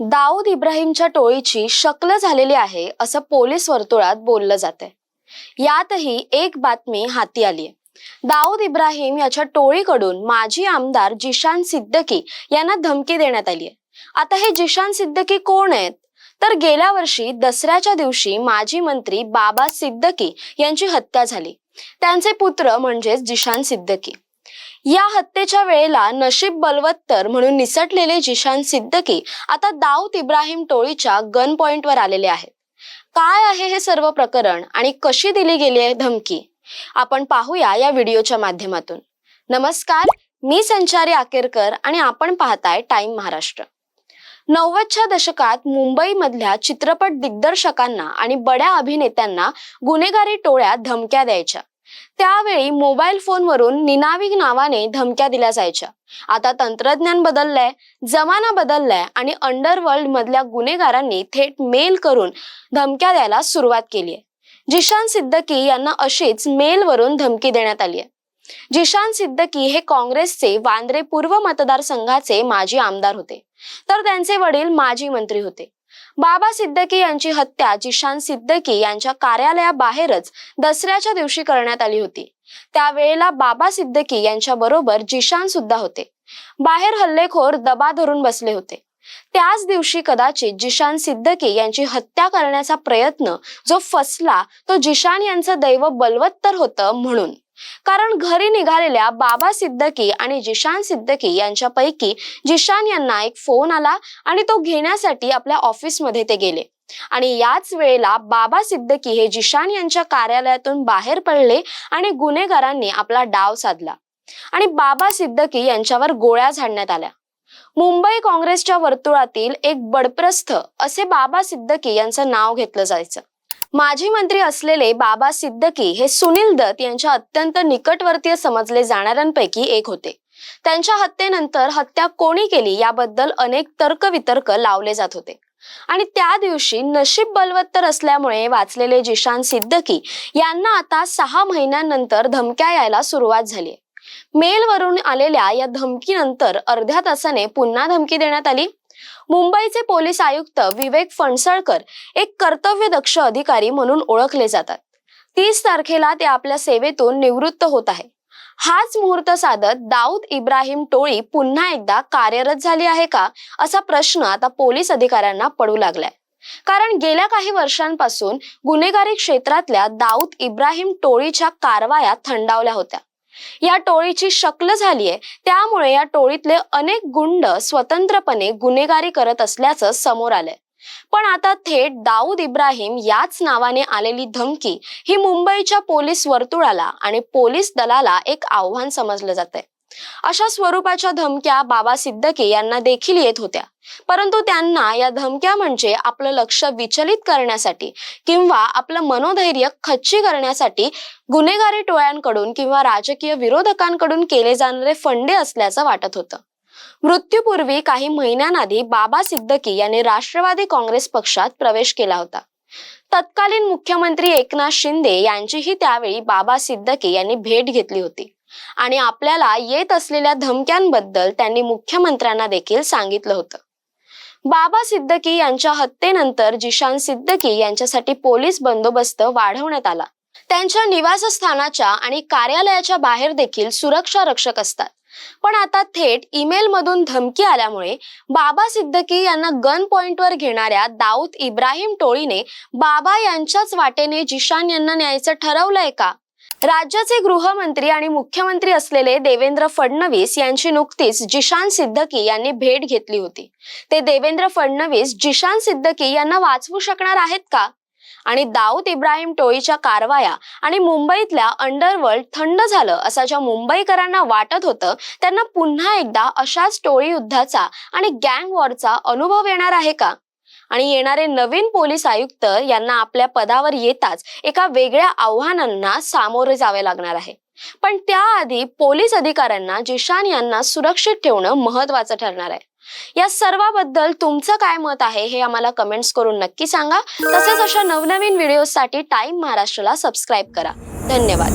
दाऊद इब्राहिमच्या टोळीची शकल झालेली आहे असं पोलीस वर्तुळात बोललं जातंय. यातही एक बातमी हाती आली दाऊद इब्राहिम याच्या टोळीकडून माजी आमदार जिशान सिद्दकी यांना धमकी देण्यात आली आहे. आता हे जिशान सिद्दकी कोण आहेत? तर गेल्या वर्षी दसऱ्याच्या दिवशी माजी मंत्री बाबा सिद्दकी यांची हत्या झाली. त्यांचे पुत्र म्हणजेच जिशान सिद्दकी. या हत्येच्या वेळेला नशीब बलवत्तर म्हणून निसटलेले जिशान सिद्दकी आता दाऊद इब्राहिम टोळीच्या गन पॉइंटवर आलेले आहेत. काय आहे हे सर्व प्रकरण आणि कशी दिली गेली आहे धमकी? आपण पाहूया या व्हिडिओच्या माध्यमातून. नमस्कार मी संचारी आकेरकर आणि आपण पाहताय टाइम महाराष्ट्र. नव्वदच्या दशकात मुंबईमधल्या चित्रपट दिग्दर्शकांना आणि बड्या अभिनेत्यांना गुन्हेगारी टोळ्या धमक्या द्यायच्या. त्यावेळी मोबाईल फोनवरून निनावी नावाने धमक्या दिल्या जायच्या. आता तंत्रज्ञान बदललंय जमाना बदललाय आणि अंडरवर्ल्ड मधल्या गुन्हेगारांनी थेट मेल करून धमक्या द्यायला सुरुवात केली आहे. जिशान सिद्दकी यांना अशीच मेलवरून धमकी देण्यात आली आहे. जिशान सिद्दकी हे काँग्रेसचे वांद्रे पूर्व मतदारसंघाचे माजी आमदार होते. तर त्यांचे वडील माजी मंत्री होते. बाबा सिद्दकी यांची हत्या जिशान सिद्दकी यांच्या कार्यालयाबाहेरच दसऱ्याच्या दिवशी करण्यात आली होती. त्यावेळेला बाबा सिद्दकी यांच्या बरोबर जिशान सुद्धा होते. बाहेर हल्लेखोर दबा धरून बसले होते. त्याच दिवशी कदाचित जिशान सिद्दकी यांची हत्या करण्याचा प्रयत्न जो फसला तो जिशान यांचं दैव बलवत्तर होतं म्हणून. कारण घरी निघालेल्या बाबा सिद्दकी आणि जिशान सिद्दकी यांच्यापैकी जिशान यांना एक फोन आला आणि तो घेण्यासाठी आपल्या ऑफिसमध्ये ते गेले. आणि याच वेळेला बाबा सिद्दकी हे जिशान यांच्या कार्यालयातून बाहेर पडले आणि गुन्हेगारांनी आपला डाव साधला. आणि बाबा सिद्दकी यांच्यावर गोळ्या झाडण्यात आल्या. मुंबई काँग्रेसच्या वर्तुळातील एक बडप्रस्थ असे बाबा सिद्दकी यांचं नाव घेतलं जायचं. माजी मंत्री असलेले बाबा सिद्दकी हे सुनील दत्त यांच्या अत्यंत निकटवर्तीय समजले जाणाऱ्यांपैकी एक होते. त्यांच्या हत्येनंतर हत्या कोणी केली याबद्दल अनेक तर्कवितर्क लावले जात होते. आणि त्या दिवशी नशीब बलवत्तर असल्यामुळे वाचलेले जिशान सिद्दकी यांना आता सहा महिन्यांनंतर धमक्या यायला सुरुवात झाली मेलवरून आलेल्या या धमकीनंतर अर्ध्या तासाने पुन्हा धमकी देण्यात आली. मुंबईचे पोलीस आयुक्त विवेक फणसळकर एक कर्तव्यदक्ष अधिकारी म्हणून ओळखले जातात. तीस तारखेला ते आपल्या सेवेतून निवृत्त होत आहे हाच मुहूर्त साधत दाऊद इब्राहिम टोळी पुन्हा एकदा कार्यरत झाली आहे का? असा प्रश्न आता पोलीस अधिकाऱ्यांना पडू लागलाय. कारण गेल्या काही वर्षांपासून गुन्हेगारी क्षेत्रातल्या दाऊद इब्राहिम टोळीच्या कारवाया थंडावल्या होत्या. या टोळीची शकल झालीय. त्यामुळे या टोळीतले अनेक गुंड स्वतंत्रपणे गुन्हेगारी करत असल्याचं समोर आलंय. पण आता थेट दाऊद इब्राहिम याच नावाने आलेली धमकी ही मुंबईच्या पोलीस वर्तुळाला आणि पोलीस दलाला एक आव्हान समजलं जातंय. अशा स्वरूपाच्या धमक्या बाबा सिद्दकी यांना देखील येत होत्या. परंतु त्यांना या धमक्या म्हणजे आपलं लक्ष विचलित करण्यासाठी किंवा आपलं मनोधैर्य खच्ची करण्यासाठी गुन्हेगारी टोळ्यांकडून किंवा राजकीय विरोधकांकडून केले जाणारे फंडे असल्याचं वाटत होतं. मृत्यूपूर्वी काही महिन्यांआधी बाबा सिद्दकी यांनी राष्ट्रवादी काँग्रेस पक्षात प्रवेश केला होता. तत्कालीन मुख्यमंत्री एकनाथ शिंदे यांचीही त्यावेळी बाबा सिद्दकी यांनी भेट घेतली होती. आणि आपल्याला येत असलेल्या धमक्यांबद्दल त्यांनी मुख्यमंत्र्यांना देखील सांगितलं होतं. बाबा सिद्दकी यांच्या हत्येनंतर जिशान सिद्दकी यांच्यासाठी पोलीस बंदोबस्त वाढवण्यात आला. त्यांच्या निवासस्थानाच्या आणि कार्यालयाच्या बाहेर देखील सुरक्षा रक्षक असतात. पण आता थेट ईमेल मधून धमकी आल्यामुळे बाबा सिद्दकी यांना गन पॉइंटवर घेणाऱ्या दाऊद इब्राहिम टोळीने बाबा यांच्याच वाटेने जिशान यांना न्यायचं ठरवलंय का? राज्याचे गृहमंत्री आणि मुख्यमंत्री असलेले देवेंद्र फडणवीस यांची नुकतीच जिशान सिद्दकी यांनी भेट घेतली होती. ते देवेंद्र फडणवीस जिशान सिद्दकी यांना वाचवू शकणार आहेत का? आणि दाऊद इब्राहिम टोळीच्या कारवाया आणि मुंबईतल्या अंडरवर्ल्ड थंड झालं असं ज्या मुंबईकरांना वाटत होतं त्यांना पुन्हा एकदा अशाच टोळी युद्धाचा आणि गँग वॉरचा अनुभव येणार आहे का? आणि येणारे नवीन पोलीस आयुक्त यांना आपल्या पदावर येताच एका वेगळ्या आव्हानांना सामोरे जावे लागणार आहे. पण त्याआधी पोलीस अधिकाऱ्यांना जिशान यांना सुरक्षित ठेवणं महत्वाचं ठरणार आहे. या सर्वाबद्दल तुमचं काय मत आहे हे आम्हाला कमेंट्स करून नक्की सांगा. तसेच अशा नवनवीन व्हिडिओसाठी टाइम महाराष्ट्राला सबस्क्राईब करा. धन्यवाद.